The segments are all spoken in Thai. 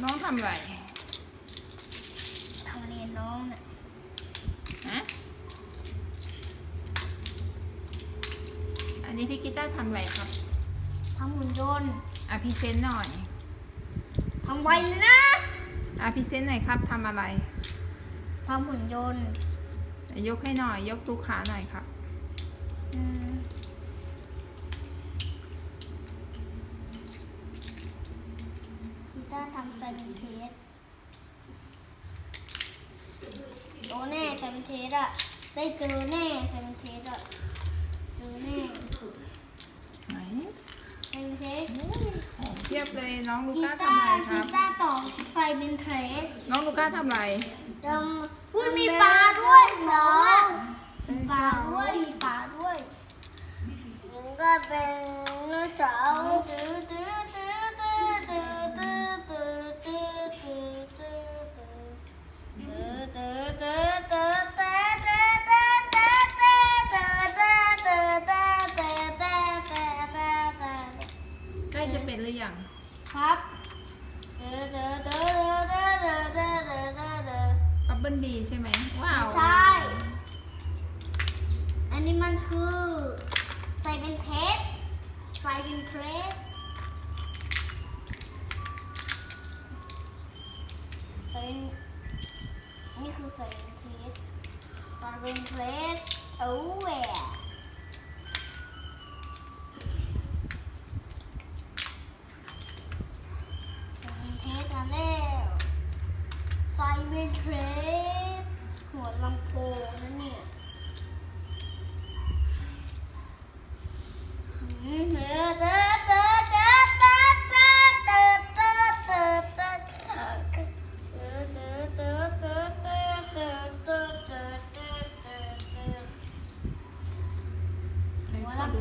น้องทำอะไรทำเรียนน้องเน่ะฮะอันนี้พี่กีต้าทำอะไรครับทำหุ่นยนต์อะพี่เซนหน่อยทำไวเลยนะอะพี่เซนหน่อยครับทำอะไรทำหุ่นยนต์ ยกให้หน่อย ยกตู้ขาหน่อยครับ อืม ส่เป็เทสโตแน่ใส่เป็เทสอะได้เจอแน่ใส่เป็เทสอะเจอแน่ไหนใส่เป็เทสของเทียบเลยน้องลูก้าทำอะไรครับกีรัตาต่อไฟเป็นเทสน้องลูก้าทำอะไร ดำอุ้ยมีปลาด้วยเหรอ เป็นหรือยังครับเดอเดอเดอเดอเดอเดอเดอเดอเดอบับเบิลบีใช่ไหมว้าวใช่ อันนี้มันคือใส่เป็นเทสใส่เป็นเทสใส่เป็นนี่คือใส่เป็นเทสใส่เป็นเทสโอ้แหว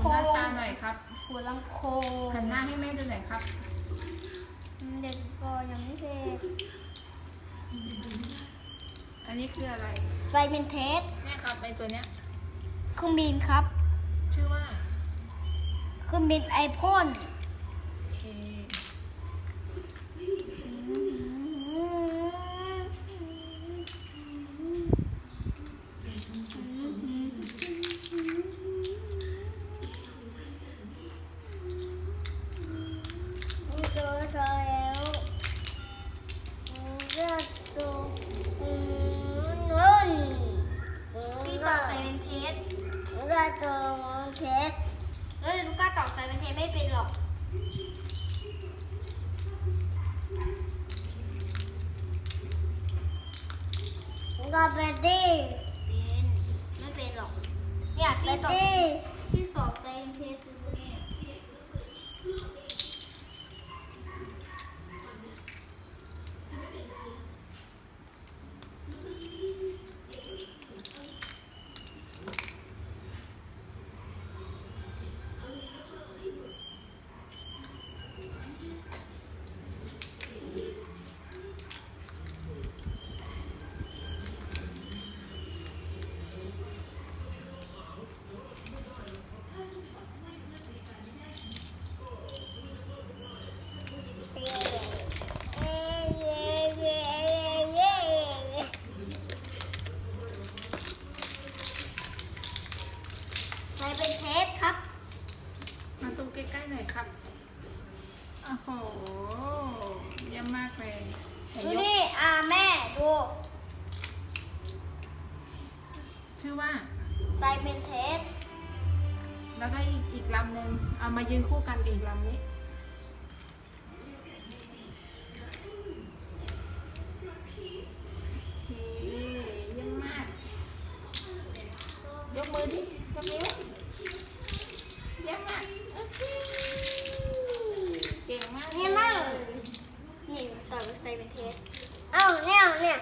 ไหนขอดูหน้าตาหน่อยครับหัวลำโพงหันหน้าให้แม่ดูหน่อยครับ เด็กก่อนยังไม่เสร็จอันนี้คืออะไร ไฟเป็นเทสเนี่ยครับไอตัวเนี้ยเครื่องบินครับ ชื่อว่าเครื่องบินไอพ่นาตอเทสเฮ้ยลูกก้าต่อไฟเป็นเทสไม่เป็นหรอกก็เป็นดิเป็นไม่เป็นหรอกเนี่ยพี่ตอบพี่สอบใจเพชรเนี่ย ใส่เป็นเพชรครับ มาตรงใกล้ๆหน่อยครับ โอ้โห เยี่ยมมากเลยไหนดูยกนี่อ่าแม่ดูชื่อว่าใส่เป็นเพชรแล้วก็อีกอีกลำหนึ่งเอามายืนคู่กันกับอีกลำนี้ เยี่ยมมากโอเคเก่งมากนี่มั่งนี่ต่อไปใส่เป็นเทสเอ้าเนี่ยเนี่ย